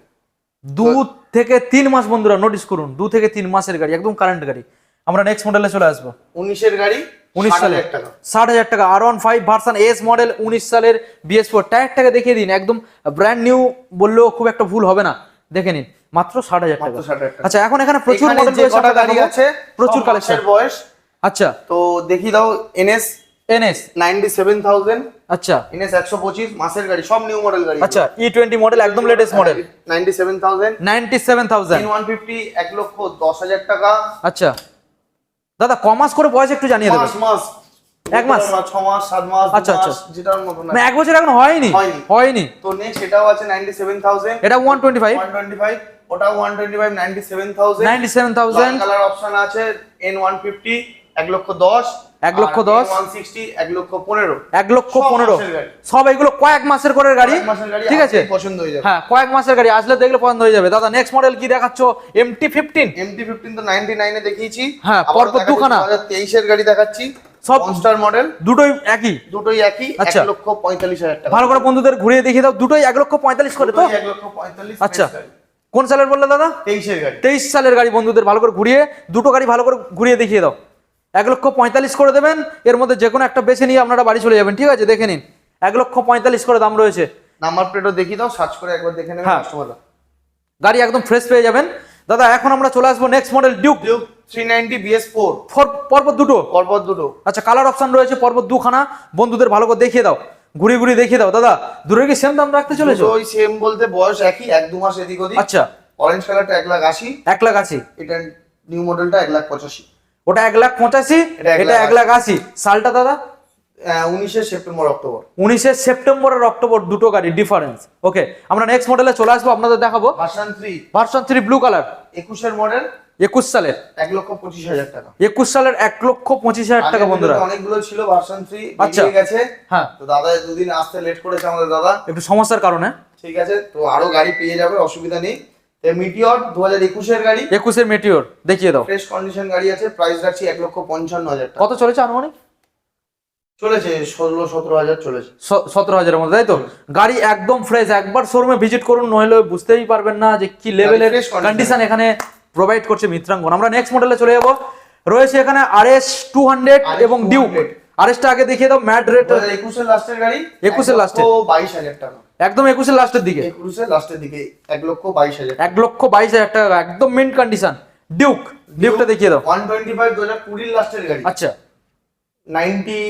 Speaker 1: দু থেকে তিন মাস বন্ধুরা নোটিস করুন দু থেকে তিন মাসের গাড়ি একদম কারেন্ট গাড়ি। আমরা নেক্সট মডেলে চলে আসব।
Speaker 2: উনিশের গাড়ি
Speaker 1: উনিশ
Speaker 2: টাকা।
Speaker 1: ষাট হাজার টাকা R one five version S model উনিশ সালের বিএস ফোর টায়ারটাকে দেখিয়ে দিন একদম ব্র্যান্ড নিউ বললেও খুব একটা ভুল হবে না। দেখে নিন মাত্র ষাট হাজার টাকা। আচ্ছা এখন এখানে প্রচুর মডেল রয়েছে
Speaker 2: আছে
Speaker 1: প্রচুর কালেকশন
Speaker 2: বয়স।
Speaker 1: আচ্ছা।
Speaker 2: তো দেখিয়ে দাও NS
Speaker 1: NS
Speaker 2: ninety seven thousand.
Speaker 1: আচ্ছা।
Speaker 2: এনএস একশো পঁচিশ মাসের গাড়ি সব নিউ মডেল গাড়ি।
Speaker 1: আচ্ছা ই টোয়েন্টি মডেল একদম latest model
Speaker 2: ninety seven thousand.
Speaker 1: Ninety seven thousand.
Speaker 2: One fifty এক লক্ষ দশ হাজার টাকা।
Speaker 1: আচ্ছা। দাদা কমাস করে বয়স একটু জানিয়ে দেবেন।
Speaker 2: মাস মাস।
Speaker 1: এক মাস?
Speaker 2: ছ মাস সাত মাস
Speaker 1: আচ্ছা,
Speaker 2: আচ্ছা। যেটার মতো না।
Speaker 1: এক বছর এখন হয়নি।
Speaker 2: হয়নি।
Speaker 1: হয়নি।
Speaker 2: তো নেক্সট এটাও আছে নাইনটি সেভেন থাউজেন্ড।
Speaker 1: এটা one twenty five
Speaker 2: one twenty five ওটাও one twenty five ninety seven thousand.
Speaker 1: Ninety seven thousand.
Speaker 2: Colour option আছে এন ওয়ান ফিফটি এক লক্ষ দশ।
Speaker 1: এক লক্ষ দশ।
Speaker 2: এক লক্ষ পনেরো।
Speaker 1: এক লক্ষ
Speaker 2: সব
Speaker 1: পনেরো। সব এগুলো কয়েক মাসের করে গাড়ি। ঠিক আছে?
Speaker 2: পছন্দ হয়ে যাবে।
Speaker 1: হ্যাঁ কয়েক মাসের গাড়ি আসলে দেখলে পছন্দ হয়ে যাবে। দাদা নেক্সট মডেল কি দেখাচ্ছ? এমটি ফিফটিন
Speaker 2: এমটি ফিফটিন তো নাইনটি নাইনে দেখিয়েছি।
Speaker 1: হ্যাঁ, পরপর দুখানা।
Speaker 2: তেইশের গাড়ি দেখাচ্ছি।
Speaker 1: সব-
Speaker 2: মডেল
Speaker 1: দুটোই একই?
Speaker 2: দুটোই একই
Speaker 1: আচ্ছা।
Speaker 2: লক্ষ পঁয়তাল্লিশ হাজার টাকা।
Speaker 1: ভালো করে বন্ধুদের ঘুরিয়ে দেখিয়ে দাও। দুটোই এক লক্ষ পঁয়তাল্লিশ করে তো?
Speaker 2: এক লক্ষ পঁয়তাল্লিশ
Speaker 1: আচ্ছা। কোন সালের বললে দাদা?
Speaker 2: তেইশের গাড়ি।
Speaker 1: তেইশ সালের গাড়ি বন্ধুদের ভালো করে ঘুরিয়ে দুটো গাড়ি ভালো করে ঘুরিয়ে দেখিয়ে দাও। এক লক্ষ পঁয়তাল্লিশ করে দেবেন এর মধ্যে যে কোনো একটা বেছে নিয়ে আপনারা বাড়ি চলে যাবেন ঠিক আছে? দেখে নিন। এক লক্ষ পঁয়তাল্লিশ করে দাম রয়েছে।
Speaker 2: নাম্বার প্লেটও দেখিয়ে দাও সার্চ করে একবার দেখে নেবে
Speaker 1: হ্যাঁ। গাড়ি একদম ফ্রেশ পেয়ে যাবেন। দাদা এখন আমরা চলে আসব next model Duke
Speaker 2: Duke three ninety BS four
Speaker 1: পর্বত দুটো।
Speaker 2: পরপর দুটো।
Speaker 1: আচ্ছা কালার অপশন রয়েছে পর্বত দুখানা। বন্ধুদের ভালো করে দেখিয়ে দাও। ঘুরিয়ে ঘুরিয়ে দেখিয়ে দাও। দাদা দূরে কি সেম দাম রাখতে চলেছো?
Speaker 2: ওই সেম বলতে বয়স একই এক দু মাস এদিক ওদিক।
Speaker 1: আচ্ছা।
Speaker 2: অরেঞ্জ কালারটা এক লাখ আশি।
Speaker 1: এক লাখ আশি।
Speaker 2: এটা নিউ মডেলটা এক লাখ পঁচাশি।
Speaker 1: ওটা এক লাখ পঁচাশি
Speaker 2: এটা এক লাখ
Speaker 1: আশি। সালটা দাদা?
Speaker 2: উনিশে সেপ্টেম্বর অক্টোবর।
Speaker 1: উনিশে সেপ্টেম্বর আর অক্টোবর দুটো গাড়ি ডিফারেন্স ওকে আমরা নেক্সট মডেলে চলে আসব আপনাদের দেখাবো।
Speaker 2: Version three
Speaker 1: version three blue colour
Speaker 2: একুশের মডেল
Speaker 1: একুশ সালের।
Speaker 2: এক লক্ষ পঁচিশ হাজার টাকা।
Speaker 1: একুশ সালের এক লক্ষ পঁচিশ হাজার টাকা বন্ধুরা।
Speaker 2: অনেকগুলো ছিল ভার্সন থ্রি
Speaker 1: আচ্ছা।
Speaker 2: গেছে।
Speaker 1: হ্যাঁ।
Speaker 2: তো দাদা দুদিন আসতে লেট করেছে আমাদের দাদা।
Speaker 1: একটু সমস্যার কারণে।
Speaker 2: ঠিক আছে তো আরও গাড়ি পেয়ে যাবে অসুবিধা নেই। মিটিওর দু হাজার একুশের গাড়ি।
Speaker 1: একুশের মেটিওর দেখিয়ে দাও।
Speaker 2: ফ্রেশ কন্ডিশন গাড়ি আছে প্রাইস রাখছি লক্ষ পঞ্চান্ন হাজার টাকা।
Speaker 1: কত চলেছে আনুমানিক?
Speaker 2: চলেছে ষোলো সতেরো হাজার চলেছে।
Speaker 1: স- সতেরো হাজারের মধ্যে তাই তো? গাড়ি একদম ফ্রেশ একবার শোরুমে ভিজিট করুন নইলে বুঝতেই পারবেন না যে কি লেভেলের। কন্ডিশন এখানে প্রোভাইড করছে মিত্রাঙ্গন। আমরা নেক্সট মডেলে চলে যাব। রয়েছে এখানে এবং ডিউক
Speaker 2: 200
Speaker 1: আর এসটা আগে দেখিয়ে দাও ম্যাট রেট
Speaker 2: একুশের লাস্টের গাড়ি
Speaker 1: 21 এর।
Speaker 2: বাইশ হাজার টাকা।
Speaker 1: একদম একুশের লাস্টের দিকে।
Speaker 2: একুশের লাস্টের দিকে এক লক্ষ বাইশ হাজার
Speaker 1: এক লক্ষ বাইশ হাজার টাকা একদম মেন কন্ডিশন ডিউক ডিউকটা দেখিয়ে দাও।
Speaker 2: ওয়ান টোয়েন্টি ফাইভ দু হাজার কুড়ির লাস্টের গাড়ি।
Speaker 1: আচ্ছা।
Speaker 2: Ninety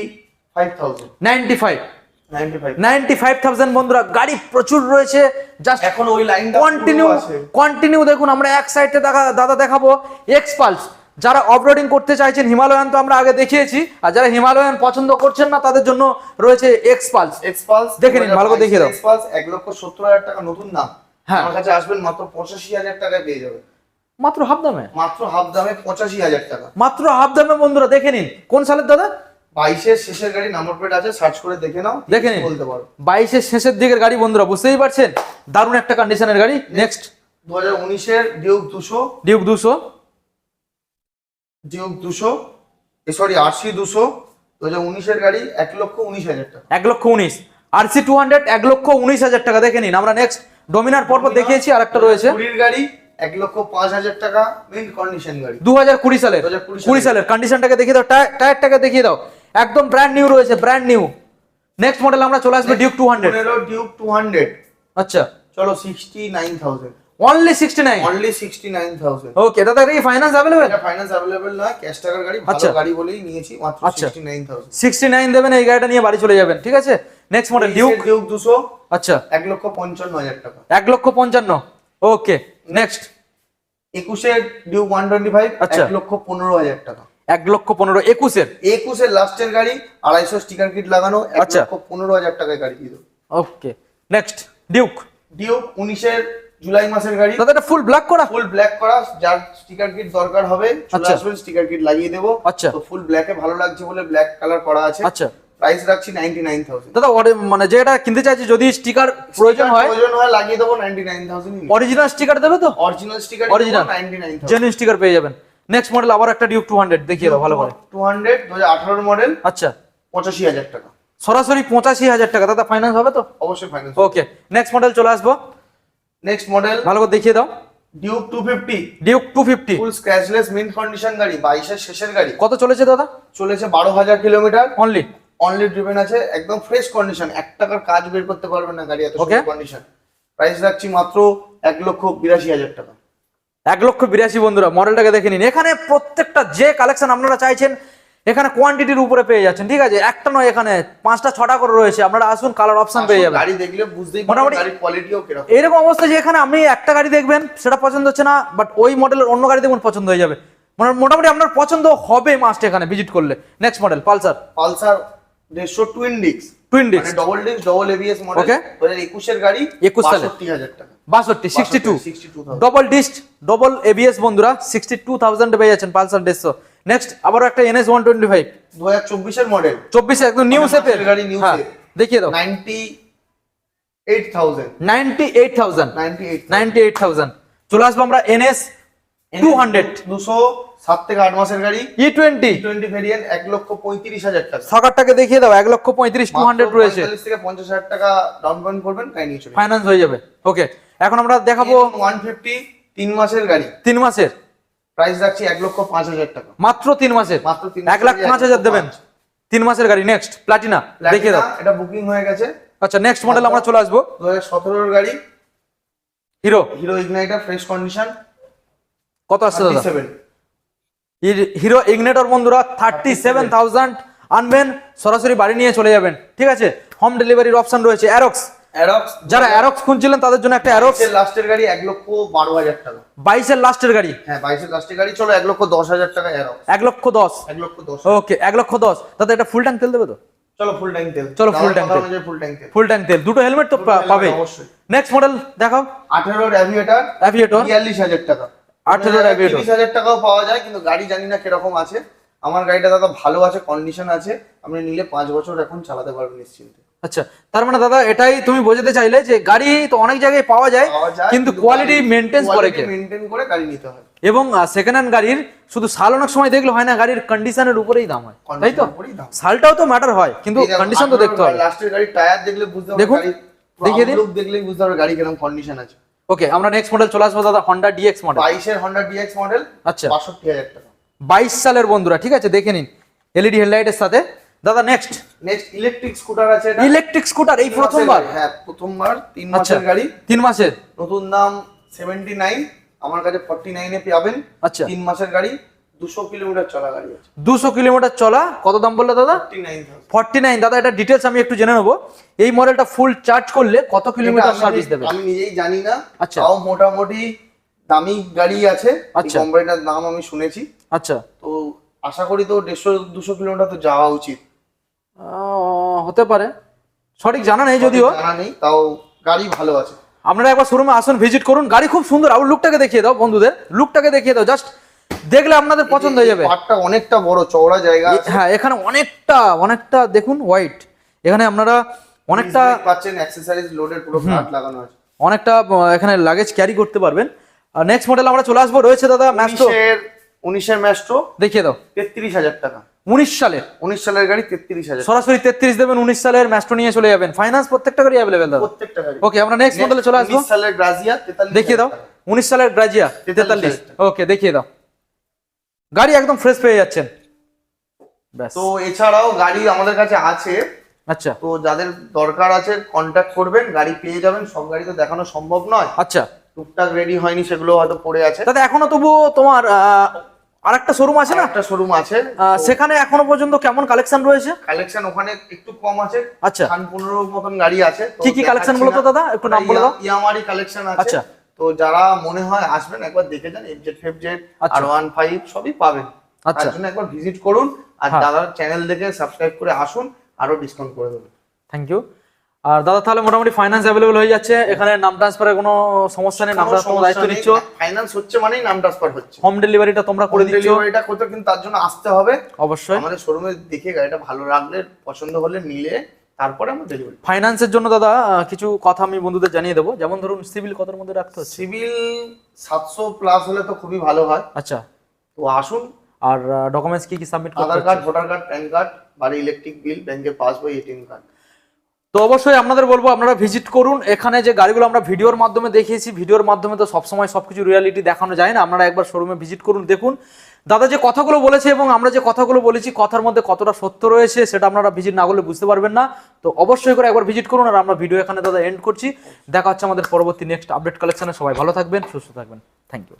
Speaker 2: five thousand
Speaker 1: ninety five
Speaker 2: ninety five
Speaker 1: thousand বন্ধুরা গাড়ি প্রচুর রয়েছে। জাস্ট
Speaker 2: এখন ওই লাইনটা
Speaker 1: কন্টিনিউ কন্টিনিউ দেখুন আমরা এক সাইডে দেখা দাদা দেখাবো। এক্স পালস যারা অফরোডিং করতে চাইছেন হিমালয়ান তো আমরা আগে দেখিয়েছি আর যারা হিমালয়ান পছন্দ করছেন না তাদের জন্য রয়েছে এক্স পালস
Speaker 2: এক্সপালস
Speaker 1: দেখে নিন, ভালো করে দেখিয়ে দাও।
Speaker 2: এক্সপালস এক লক্ষ সত্তর হাজার টাকা নতুন দাম।
Speaker 1: হ্যাঁ।
Speaker 2: আমার কাছে আসবেন মাত্র পঁচাশি হাজার টাকায় পেয়ে যাবে
Speaker 1: মাত্র হাফ দামে?
Speaker 2: মাত্র হাফ দামে পঁচাশি হাজার টাকা।
Speaker 1: মাত্র হাফ দামে বন্ধুরা দেখে নিন। কোন সালের দাদা?
Speaker 2: বাইশের শেষের গাড়ি নাম্বার প্লেট আছে সার্চ করে দেখে নাও
Speaker 1: দেখে নিন।
Speaker 2: বলতে পারো।
Speaker 1: বাইশের শেষের দিকের গাড়ি বন্ধুরা বুঝতেই পারছেন? দারুণ একটা কন্ডিশনের গাড়ি। নেক্সট
Speaker 2: দু হাজার উনিশের ডিউক দুশো।
Speaker 1: ডিউক দুশো।
Speaker 2: ডিউক দুশো সরি আরসি দুশো দু হাজার উনিশের গাড়ি এক লক্ষ উনিশ হাজার টাকা।
Speaker 1: এক লক্ষ উনিশ। আরসি টু হান্ড্রেড এক লক্ষ উনিশ হাজার টাকা দেখে নিন। আমরা নেক্সট ডোমিনার পরপর দেখিয়েছি আর একটা রয়েছে।
Speaker 2: কুড়ির গাড়ি এক লক্ষ পাঁচ হাজার টাকা কন্ডিশন গাড়ি।
Speaker 1: দু হাজার কুড়ি সালের।
Speaker 2: 2020
Speaker 1: কুড়ি সালের। কন্ডিশনটাকে দেখিয়ে দাও টায়ার- টায়ারটাকে দেখিয়ে দাও। একদম ব্র্যান্ড নিউ রয়েছে ব্র্যান্ড নিউ নেক্সট মডেল আমরা চলে আসব Duke two hundred
Speaker 2: Duke two hundred
Speaker 1: আচ্ছা।
Speaker 2: চলো sixty nine thousand
Speaker 1: only sixty nine
Speaker 2: only sixty nine thousand
Speaker 1: okay দাদা কি ফাইন্যান্স অ্যাভেলেবেল
Speaker 2: এটা ফাইন্যান্স অ্যাভেলেবেল নয় ক্যাশ টাকার গাড়ি
Speaker 1: আচ্ছা।
Speaker 2: ভালো গাড়ি বলেই নিয়েছি মাত্র
Speaker 1: আচ্ছা।
Speaker 2: Sixty nine thousand
Speaker 1: sixty nine দেবেন এই গাড়িটা নিয়ে বাড়ি চলে যাবেন ঠিক আছে? নেক্সট মডেল ডিউক
Speaker 2: ডিউক দুশো
Speaker 1: আচ্ছা।
Speaker 2: এক লক্ষ পঞ্চান্ন হাজার টাকা।
Speaker 1: এক লক্ষ পঞ্চান্ন। ওকে নেক্সট
Speaker 2: একুশের ডিউক ওয়ান টোয়েন্টি ফাইভ
Speaker 1: আচ্ছা।
Speaker 2: এক লক্ষ পনেরো হাজার টাকা।
Speaker 1: এক লক্ষ পনেরো একুশের?
Speaker 2: একুশের লাস্টের গাড়ি আড়াইশো স্টিকার কিট লাগানো এক
Speaker 1: আচ্ছা।
Speaker 2: লক্ষ পনেরো হাজার টাকায় গাড়ি দিয়ে
Speaker 1: ওকে নেক্সট ডিউক
Speaker 2: ডিউক উনিশের জুলাই মাসের গাড়ি।
Speaker 1: দাদা এটা ফুল ব্ল্যাক করা?
Speaker 2: ফুল ব্ল্যাক করা যার স্টিকার কিট দরকার হবে চলে
Speaker 1: আচ্ছা।
Speaker 2: আসবেন স্টিকার কিট লাগিয়ে দেবো।
Speaker 1: আচ্ছা।
Speaker 2: তো ফুল ব্ল্যাকে ভালো লাগছে বলে ব্ল্যাক কালার করা আছে।
Speaker 1: আচ্ছা।
Speaker 2: প্রাইস রাখছি নাইনটি নাইন থাউজেন্ড
Speaker 1: দাদা ওরে- মানে যেটা কিনতে চাইছি যদি স্টিকার প্রয়োজন হয়
Speaker 2: প্রয়োজন হয় লাগিয়ে দেবো ninety nine thousand
Speaker 1: original sticker দেবে তো?
Speaker 2: Original sticker? Ninety nine
Speaker 1: genuine sticker পেয়ে যাবেন। নেক্সট মডেল আবার একটা ডিউক টু হান্ড্রেড দেখিয়ে দাও ভালো করে।
Speaker 2: টু হান্ড্রেড দু হাজার আঠারোর মডেল
Speaker 1: আচ্ছা।
Speaker 2: পঁচাশি হাজার টাকা।
Speaker 1: সরাসরি পঁচাশি হাজার টাকা। দাদা ফাইন্যান্স হবে তো?
Speaker 2: অবশ্যই ফাইন্যান্স
Speaker 1: ওকে নেক্সট মডেল চলে আসব।
Speaker 2: নেক্সট মডেল
Speaker 1: ভালো করে দেখিয়ে দাও।
Speaker 2: Duke two fifty
Speaker 1: Duke two fifty
Speaker 2: full scratchless mint condition গাড়ি বাইশের শেষের গাড়ি।
Speaker 1: কত চলেছে দাদা?
Speaker 2: চলেছে বারো হাজার কিলোমিটার
Speaker 1: অনলি
Speaker 2: অনলি ড্রিভেন আছে একদম ফ্রেশ কন্ডিশন এক টাকার কাজ বের করতে পারবেন না গাড়ি এত. কন্ডিশন প্রাইস রাখছি মাত্র এক লক্ষ বিরাশি হাজার টাকা।
Speaker 1: এক লক্ষ বিরাশি বন্ধুরা মডেলটাকে দেখে নিন। এখানে প্রত্যেকটা যে কালেকশন আপনারা চাইছেন এখানে কোয়ান্টিটির উপরে পেয়ে যাচ্ছেন ঠিক আছে? একটা নয় এখানে পাঁচটা ছটা করে রয়েছে আপনারা আসুন কালার অপশন পেয়ে যাবেন।
Speaker 2: গাড়ি দেখলে বুঝতেই
Speaker 1: মোটামুটি- এইরকম অবস্থা যে এখানে আপনি একটা গাড়ি দেখবেন সেটা পছন্দ হচ্ছে না বাট ওই মডেলের অন্য গাড়ি দেখবেন পছন্দ হয়ে যাবে। মানে মোটামুটি আপনার পছন্দ হবে মাস্ট এখানে ভিজিট করলে। Next model Pulsar.
Speaker 2: পালসার দেড়শো টুইন ডিক্স
Speaker 1: টুইন
Speaker 2: ডবল এবিএস মডেল একুশের গাড়ি
Speaker 1: 21 সালে।
Speaker 2: টাকা।
Speaker 1: ডবল ডিস্ক ডবল এবিএস বন্ধুরা সিক্সটি টু থাউজেন্ড পেয়ে যাচ্ছেন পালসার দেড়শো। নেক্সট আবারও একটা এনএস ওয়ান টোয়েন্টি ফাইভ
Speaker 2: দু হাজার চব্বিশের মডেল
Speaker 1: চব্বিশে একদম নিউ
Speaker 2: মাসের গাড়ি
Speaker 1: হ্যাঁ দেখিয়ে দাও।
Speaker 2: Ninety eight thousand
Speaker 1: ninety eight thousand
Speaker 2: ninety eight
Speaker 1: thousand চলে আসব আমরা এনএস টু হান্ড্রেড
Speaker 2: দুশো সাত থেকে আট মাসের গাড়ি।
Speaker 1: ই টোয়েন্টি
Speaker 2: টোয়েন্টি ভেরিয়েন্ট এক লক্ষ পঁয়ত্রিশ হাজার টাকা।
Speaker 1: সকারটাকে দেখিয়ে দাও এক লক্ষ পঁয়ত্রিশ টু হান্ড্রেড রয়েছে।
Speaker 2: থেকে পঞ্চাশ হাজার টাকা ডাউন পেমেন্ট করবেন গাড়ি নিয়ে
Speaker 1: ফাইন্যান্স হয়ে যাবে। ওকে এখন আমরা দেখাবো
Speaker 2: ওয়ান ফিফটি তিন মাসের গাড়ি।
Speaker 1: তিন মাসের।
Speaker 2: প্রাইস রাখছি এক লক্ষ পাঁচ হাজার টাকা।
Speaker 1: মাত্র তিন মাসের?
Speaker 2: মাত্র তিন
Speaker 1: এক লাখ পাঁচ হাজার দেবেন? তিন মাসের গাড়ি নেক্সট প্লাটিনা দাও।
Speaker 2: এটা বুকিং হয়ে গেছে।
Speaker 1: আচ্ছা নেক্সট মডেল আমরা চলে আসব।
Speaker 2: দু হাজার সতেরোর গাড়ি।
Speaker 1: Hero
Speaker 2: Hero Ignitor fresh condition
Speaker 1: কত আসছে দাদা? হিরো ইগনেটর বন্ধুরা থার্টি সেভেন থাউজেন্ড আনবেন সরাসরি বাড়ি নিয়ে চলে যাবেন। ঠিক আছে? হোম ডেলিভারির অপশন রয়েছে অ্যারক্স
Speaker 2: অ্যারক্স
Speaker 1: যারা অ্যারক্স খুঁজছিলেন তাদের জন্য একটা অ্যারক্স
Speaker 2: লাস্টের গাড়ি এক লক্ষ বারো হাজার টাকা।
Speaker 1: বাইশের লাস্টের গাড়ি?
Speaker 2: হ্যাঁ বাইশের লাস্টের গাড়ি চলো এক লক্ষ দশ হাজার টাকা অ্যারক্স
Speaker 1: এক লক্ষ দশ?
Speaker 2: এক লক্ষ দশ।
Speaker 1: ওকে এক লক্ষ দশ। দাদা এটা ফুল ট্যাঙ্ক তেল দেবে তো?
Speaker 2: চলো ফুল ট্যাঙ্ক তেল।
Speaker 1: চলো, full tank তেল।
Speaker 2: ফুল ট্যাঙ্ক তেল।
Speaker 1: ফুল ট্যাঙ্ক তেল। দুটো হেলমেট তো পাবে।
Speaker 2: অবশ্যই।
Speaker 1: নেক্সট মডেল দেখাও।
Speaker 2: আঠেরোর অ্যাভিয়েটার
Speaker 1: অ্যাভিয়েটর
Speaker 2: বিয়াল্লিশ হাজার টাকা।
Speaker 1: 18 র Aviator।
Speaker 2: তিরিশ হাজার টাকাও পাওয়া যায় কিন্তু গাড়ি জানি না কীরকম আছে। আমার গাড়িটা দাদা ভালো আছে কন্ডিশন আছে। আপনি নিলে পাঁচ বছর এখন চালাতে পারবেন নিশ্চিন্তে।
Speaker 1: আচ্ছা তার মানে দাদা এটাই তুমি বোঝাতে চাইলে যে গাড়ি তো অনেক জায়গায় পাওয়া যায় কিন্তু কোয়ালিটি মেনটেন করে কে?
Speaker 2: মেনটেন করে গাড়ি নিতে হয়।
Speaker 1: এবং সেকেন্ড হ্যান্ড গাড়ির শুধু সাল অনেক সময় দেখলে হয় না গাড়ির কন্ডিশনের উপরেই দাম হয় তাই তো? সালটাও তো ম্যাটার হয় কিন্তু কন্ডিশন তো দেখতে হবে।
Speaker 2: লাস্টের গাড়ি টায়ার দেখলে বুঝতে হবে
Speaker 1: দেখুন, দেখিয়ে দিন।
Speaker 2: লুক দেখলেই বুঝতে হবে গাড়ি কীরকম কন্ডিশন আছে।
Speaker 1: ওকে আমরা নেক্সট মডেল চলে আসব দাদা হন্ডা ডিএক্স মডেল
Speaker 2: বাইশের হন্ডা ডিএক্স মডেল
Speaker 1: আচ্ছা।
Speaker 2: বাষট্টি হাজার টাকা।
Speaker 1: বাইশ সালের বন্ধুরা ঠিক আছে দেখে নিন এলইডি হেডলাইটের সাথে। দাদা নেক্সট
Speaker 2: নেক্সট ইলেকট্রিক স্কুটার আছে এটা।
Speaker 1: ইলেকট্রিক স্কুটার এই প্রথমবার?
Speaker 2: হ্যাঁ প্রথমবার তিন
Speaker 1: আচ্ছা
Speaker 2: মাসের গাড়ি।
Speaker 1: তিন মাসের?
Speaker 2: নতুন দাম সেভেন্টি নাইন আমার কাছে ফর্টি নাইনে পাবেন।
Speaker 1: আচ্ছা।
Speaker 2: তিন মাসের গাড়ি দুশো কিলোমিটার চলা গাড়ি আছে।
Speaker 1: দুশো কিলোমিটার চলা কত দাম বললে দাদা?
Speaker 2: ফর্টি নাইন
Speaker 1: দাদা এটা ডিটেলস আমি একটু জেনে নেব। এই মডেলটা ফুল চার্জ করলে কত কিলোমিটার সার্ভিস দেবে?
Speaker 2: আমি নিজেই জানি না
Speaker 1: আচ্ছা।
Speaker 2: তাও মোটামুটি দামি গাড়ি আছে।
Speaker 1: আচ্ছা।
Speaker 2: কোম্পানিটার নাম আমি শুনেছি।
Speaker 1: আচ্ছা।
Speaker 2: তো আশা করি তো দেড়শো দুশো কিলোমিটার তো যাওয়া উচিত।
Speaker 1: হতে পারে। সঠিক জানা নেই যদিও।
Speaker 2: জানা নেই তাও গাড়ি ভালো আছে।
Speaker 1: আপনারা একবার শোরুমে আসুন ভিজিট করুন। গাড়ি খুব সুন্দর। আর লুকটাকে দেখিয়ে দাও বন্ধুদের। লুকটাকে দেখিয়ে দাও। জাস্ট দেখলে আপনাদের পছন্দ হয়ে যাবে।
Speaker 2: পার্টটা অনেকটা বড় চওড়া জায়গা
Speaker 1: হ্যাঁ এখানে অনেকটা অনেকটা দেখুন হোয়াইট এখানে আপনারা অনেকটা
Speaker 2: পাচ্ছেন অ্যাক্সেসরিজ লোডের পুরো ফ্ল্যাট লাগানো আছে।
Speaker 1: অনেকটা এখানে লাগেজ ক্যারি করতে পারবেন। আর নেক্সট মডেল আমরা চলে আসব। রয়েছে দাদা ম্যাস্টো
Speaker 2: উনিশের উনিশের ম্যাস্ট্রো
Speaker 1: দেখিয়ে দাও।
Speaker 2: তেত্রিশ হাজার টাকা।
Speaker 1: উনিশ সালের।
Speaker 2: উনিশ সালের গাড়ি তেত্রিশ হাজার।
Speaker 1: সরাসরি তেত্রিশ দেবেন উনিশ সালের ম্যাস্টো নিয়ে চলে যাবেন। ফাইন্যান্স প্রত্যেকটা গাড়ি অ্যাভেলেবেল দাদা।
Speaker 2: প্রত্যেকটা গাড়ি।
Speaker 1: ওকে আমরা নেক্সট মডেলে চলে আসব।
Speaker 2: সালের গ্রাজিয়া
Speaker 1: দেখিয়ে দাও। উনিশ সালের গ্রাজিয়া তেতাল্লিশ ওকে দেখিয়ে দাও। গাড়ি একদম ফ্রেশ পেয়ে যাচ্ছেন।
Speaker 2: তো এছাড়াও গাড়ি আমাদের কাছে আছে।
Speaker 1: আচ্ছা।
Speaker 2: তো যাদের দরকার আছে কন্ট্যাক্ট করবেন গাড়ি পেয়ে যাবেন। সব গাড়ি তো দেখানো সম্ভব নয়।
Speaker 1: আচ্ছা।
Speaker 2: টুকটাক রেডি হয়নি সেগুলো হয়তো পড়ে আছে।
Speaker 1: দাদা এখনও তবুও তোমার আর একটা শোরুম আছে না
Speaker 2: একটা শোরুম আছে
Speaker 1: সেখানে এখনও পর্যন্ত কেমন কালেকশন রয়েছে
Speaker 2: কালেকশন ওখানে একটু কম আছে
Speaker 1: আচ্ছা
Speaker 2: খান পনেরো মতন গাড়ি আছে
Speaker 1: কি কি
Speaker 2: দেখাচ্ছি
Speaker 1: বলো তো দাদা? একটু নাম বলে দাও।
Speaker 2: ইয়ামারি কালেকশন আছে
Speaker 1: আচ্ছা।
Speaker 2: তো যারা মনে হয় আসবেন একবার দেখে যান এফজেড ফেফজেড। আর ওয়ান ফাইভ সবই পাবেন
Speaker 1: আচ্ছা।
Speaker 2: জন্য একবার ভিজিট করুন আর
Speaker 1: হ্যাঁ।
Speaker 2: দাদার চ্যানেল দেখে সাবস্ক্রাইব করে আসুন আরও ডিসকাউন্ট করে দেবেন
Speaker 1: থ্যাংক ইউ আর দাদা তাহলে মোটামুটি ফাইন্যান্স অ্যাভেলেবল হয়ে যাচ্ছে। এখানে নাম ট্রান্সফারের কোনো সমস্যা নেই নাম ট্রান্সফার দায়িত্ব নিচ্ছ।
Speaker 2: ফাইন্যান্স হচ্ছে মানেই নাম ট্রান্সফার হচ্ছে।
Speaker 1: হোম ডেলিভারিটা তোমরা করে দিচ্ছ।
Speaker 2: ডেলিভারিটা করতে কিন্তু তার জন্য আসতে হবে।
Speaker 1: অবশ্যই।
Speaker 2: আমাদের শোরুমে দেখে গাড়িটা ভালো লাগলে পছন্দ হলে নিলে তারপরে আমরা ডেলিভারি
Speaker 1: ফাইন্যান্সের জন্য দাদা কিছু কথা আমি বন্ধুদের জানিয়ে দেবো। যেমন ধরুন সিভিল কতর মধ্যে রাখতে হচ্ছে?
Speaker 2: সিভিল সাতশো প্লাস হলে তো খুবই ভালো হয়।
Speaker 1: আচ্ছা।
Speaker 2: তো আসুন।
Speaker 1: আর ডকুমেন্টস কি কি সাবমিট করতে
Speaker 2: Aadhaar card voter card PAN card বাড়ি ইলেকট্রিক বিল ব্যাংকের পাসবই এটিএম কার্ড
Speaker 1: তো অবশ্যই আপনাদের বলব, আপনারা ভিজিট করুন। এখানে যে গাড়িগুলো আমরা ভিডিওর মাধ্যমে দেখিয়েছি, ভিডিওর মাধ্যমে তো সবসময় সবকিছু রিয়ালিটি দেখানো যায় না। আপনারা একবার শোরুমে ভিজিট করুন, দেখুন। দাদা যে কথাগুলো বলেছে এবং আমরা যে কথাগুলো বলেছি, কথার মধ্যে কতটা সত্য রয়েছে সেটা আপনারা ভিজিট না করলে বুঝতে পারবেন না। তো অবশ্যই করে একবার ভিজিট করুন আর আমরা ভিডিও এখানে দাদা এন্ড করছি। দেখা হচ্ছে আমাদের পরবর্তী নেক্সট আপডেট কালেকশনে সবাই ভালো থাকবেন, সুস্থ থাকবেন। Thank you